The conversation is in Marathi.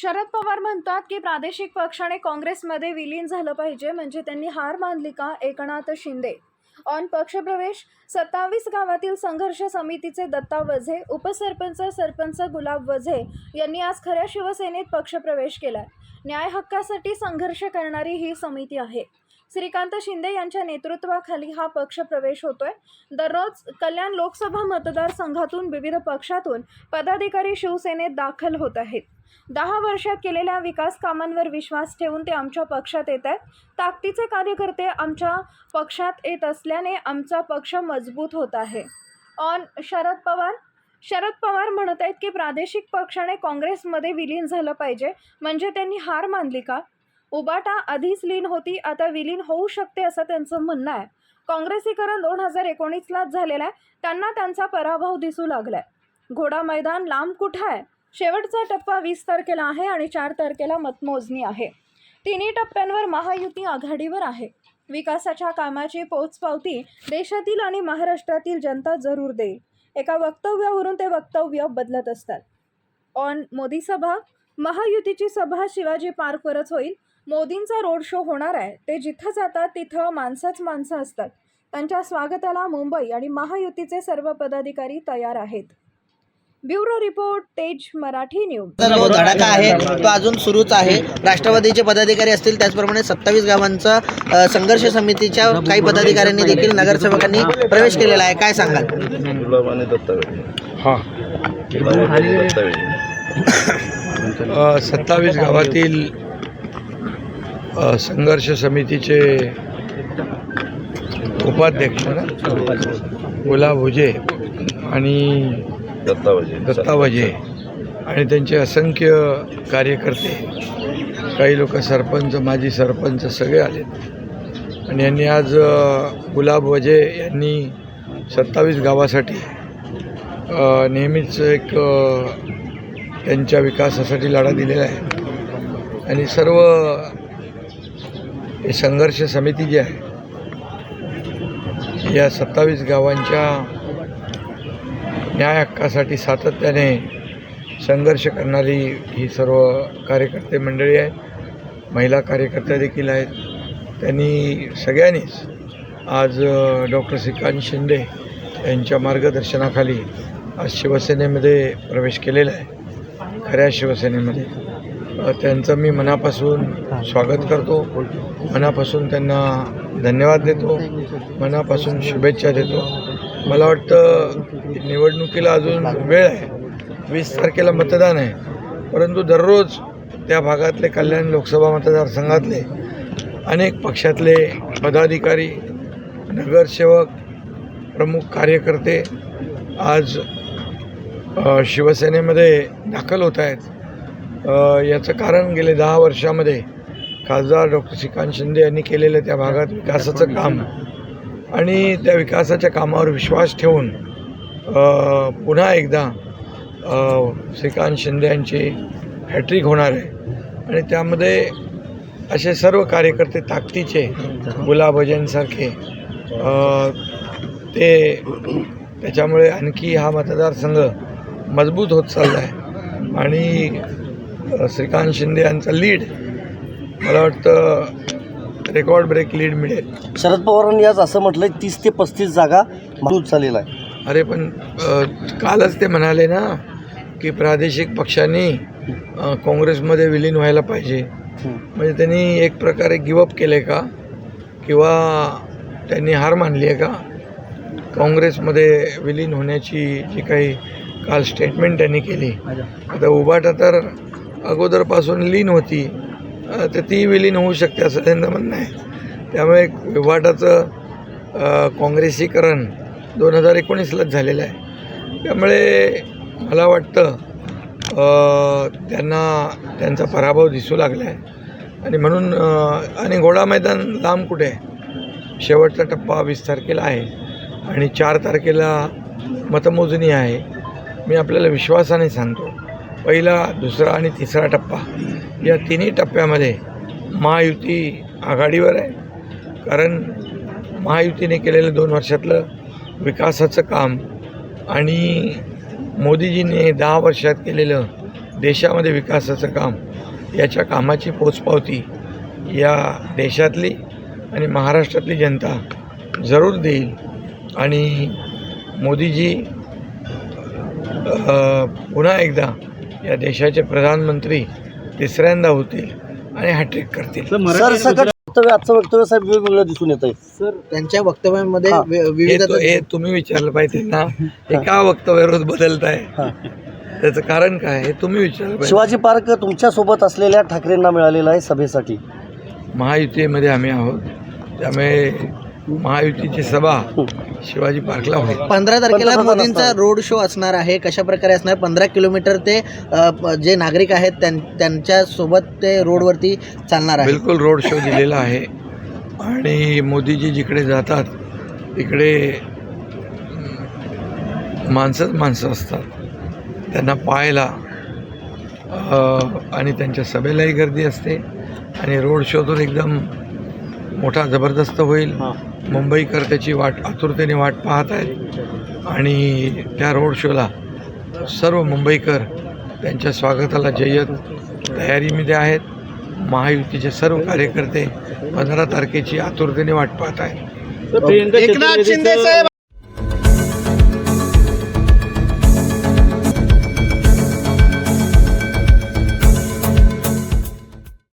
शरद पवार म्हणतात की प्रादेशिक पक्षाने काँग्रेसमध्ये विलीन झालं पाहिजे म्हणजे त्यांनी हार मानली का? एकनाथ शिंदे. ऑन पक्षप्रवेश सत्तावीस गावातील संघर्ष समितीचे दत्ता वझे उपसरपंच सरपंच गुलाब वझे यांनी आज खऱ्या शिवसेनेत पक्षप्रवेश केलाय. न्याय हक्कासाठी संघर्ष करणारी ही समिती आहे. श्रीकांत शिंदे यांच्या नेतृत्वाखाली हा पक्ष प्रवेश होतोय. दररोज कल्याण लोकसभा मतदारसंघातून विविध पक्षातून पदाधिकारी शिवसेनेत दाखल होत आहेत. दहा वर्षात केलेल्या विकास कामांवर विश्वास ठेवून ते आमच्या पक्षात येत आहेत. ताकदीचे कार्यकर्ते आमच्या पक्षात येत असल्याने आमचा पक्ष मजबूत होत आहे. ऑन शरद पवार. शरद पवार म्हणत आहेत की प्रादेशिक पक्षाने काँग्रेसमध्ये विलीन झालं पाहिजे. म्हणजे त्यांनी हार मानली का? उबाटा आधीच लीन होती आता विलीन होऊ शकते असं त्यांचं म्हणणं आहे. काँग्रेसीकरण दोन हजार एकोणीसलाच झालेलं आहे. त्यांना त्यांचा पराभव दिसू लागलाय. घोडा मैदान लांब कुठं आहे? शेवटचा टप्पा वीस तारखेला आहे आणि चार तारखेला मतमोजणी आहे. तिन्ही टप्प्यांवर महायुती आघाडीवर आहे. विकासाच्या कामाची पोचपावती देशातील आणि महाराष्ट्रातील जनता जरूर देईल. एका वक्तव्यावरून ते वक्तव्य बदलत असतात. ऑन मोदी सभा महायुतीची सभा शिवाजी पार्कवरच होईल. मोदींचा रोड शो होणार आहे. ते जिथं जातात तिथं माणसंच माणसं असतात. त्यांच्या स्वागताला मुंबई आणि महायुतीचे सर्व पदाधिकारी तयार आहेत. ब्युरो रिपोर्ट तेज मराठी न्यूज. धडाका आहे. तो अजून सुरूच आहे. राष्ट्रवादीचे पदाधिकारी असतील त्याचप्रमाणे सत्तावीस गावांचा संघर्ष समितीच्या काही पदाधिकाऱ्यांनी देखील नगरसेवकांनी प्रवेश केलेला आहे. काय सांगाल? हां. सत्तावीस गावातील संघर्ष समितीचे उपाध्यक्ष ना? गुलाब हुजे आणि दत्तावेळे दत्ता वजे आणि त्यांचे असंख्य कार्यकर्ते काही लोक सरपंच माजी सरपंच सगळे आलेत. आणि यांनी आज गुलाब वजे यांनी सत्तावीस गावासाठी नेहमीच एक त्यांच्या विकासासाठी लढा दिलेला आहे. आणि सर्व हे संघर्ष समिती जी आहे या सत्तावीस गावांच्या न्याय हक्कासाठी सातत्याने संघर्ष करणारी ही सर्व कार्यकर्ते मंडळी आहेत महिला कार्यकर्त्या देखील आहेत. त्यांनी सगळ्यांनीच आज डॉक्टर श्रीकांत शिंदे यांच्या मार्गदर्शनाखाली आज शिवसेनेमध्ये प्रवेश केलेला आहे. खऱ्या शिवसेनेमध्ये. त्यांचं मी मनापासून स्वागत करतो. मनापासून त्यांना धन्यवाद देतो. मनापासून शुभेच्छा देतो. मला वाटतं निवडणुकीला अजून वेळ आहे. वीस तारखेला मतदान आहे. परंतु दररोज त्या भागातले कल्याण लोकसभा मतदारसंघातले अनेक पक्षातले पदाधिकारी नगरसेवक प्रमुख कार्यकर्ते आज शिवसेनेमध्ये दाखल होत आहेत. याचं कारण गेले दहा वर्षामध्ये खासदार डॉक्टर श्रीकांत शिंदे यांनी केलेलं त्या भागात विकासाचं काम. आणि त्या विकासाच्या कामावर विश्वास ठेवून पुन्हा एकदा श्रीकांत शिंदे यांची हॅट्रिक होणार आहे. आणि त्यामध्ये असे सर्व कार्यकर्ते ताकदीचे गुलाबजांसारखे ते त्याच्यामुळे आणखी हा मतदारसंघ मजबूत होत चालला आहे आणि श्रीकांत शिंदे यांचा लीड मला वाटतं रेकॉर्ड ब्रेक लीड मिळेल. शरद पवारांनी आज असं म्हटलंय तीस ते पस्तीस जागा मजबूत झालेला आहे. अरे पण अ, कालच ते म्हणाले ना की प्रादेशिक पक्षांनी अ, काँग्रेसमध्ये विलीन व्हायला पाहिजे. म्हणजे त्यांनी एक प्रकारे गिवअप केले का? किंवा त्यांनी हार मानली आहे का? काँग्रेसमध्ये विलीन होण्याची जी काही काल स्टेटमेंट त्यांनी केली. आता उबाटा तर अगोदरपासून लीन होती. तर ती विलीन होऊ शकते असं त्यांचं म्हणणं आहे. त्यामुळे विभाटाचं काँग्रेसीकरण दोन हजार एकोणीसलाच झालेलं आहे. त्यामुळे मला वाटतं त्यांना त्यांचा पराभव दिसू लागला आहे आणि म्हणून आणि घोडा मैदान लांब कुठे आहे? शेवटचा टप्पा वीस तारखेला आहे. आणि चार तारखेला मतमोजणी आहे. मी आपल्याला विश्वासाने सांगतो. पहिला दुसरा आणि तिसरा टप्पा. या तिन्ही टप्प्यामध्ये महायुती आघाडीवर आहे. कारण महायुतीने केलेलं दोन वर्षातलं विकासाचं काम आणि मोदीजीने दहा वर्षात केलेलं देशामध्ये विकासाचं काम याच्या कामाची पोचपावती या देशातली आणि महाराष्ट्रातली जनता जरूर देईल. आणि मोदीजी पुन्हा एकदा या देशाचे प्रधानमंत्री तिसऱ्यांदा होतील आणि हॅट्रिक करतील. सरसकट वक्तव्य आजचं वक्तव्य साहेब वेगवेगळं दिसून येत आहे त्यांच्या वक्तव्यांमध्ये हा. वि- हे तो- हे तुम्ही विचारलं पाहिजे ना हे का वक्तव्य रोज बदलताय. त्याचं कारण काय हे तुम्ही विचारलं पाहिजे. शिवाजी पार्क तुमच्यासोबत असलेल्या ठाकरेंना मिळालेला आहे सभेसाठी. महायुतीमध्ये आम्ही आहोत. त्यामुळे महायुतीची सभा शिवाजी पार्कला होईल. पंधरा तारखेला मोदींचा. रोड शो असणार आहे. कशा प्रकारे असणार? पंधरा किलोमीटर ते जे नागरिक आहेत त्यां- त्यांच्यासोबत ते रोडवरती चालणार आहे. बिलकुल रोड शो दिलेला आहे. आणि मोदीजी जिकडे जातात तिकडे माणसंच माणसं असतात. त्यांना पाहायला आणि त्यांच्या सभेलाही गर्दी असते. आणि रोड शो तर एकदम मोठा जबरदस्त होईल. मुंबईकर त्याची वाट आतुरतेने वाट पाहत आहेत. आणि त्या रोड शोला सर्व मुंबईकर त्यांच्या स्वागताला जय्यत तयारीमध्ये आहेत. महायुतीचे सर्व कार्यकर्ते पंधरा तारखेची आतुरतेने वाट पाहत आहेत. एकनाथ शिंदे साहेब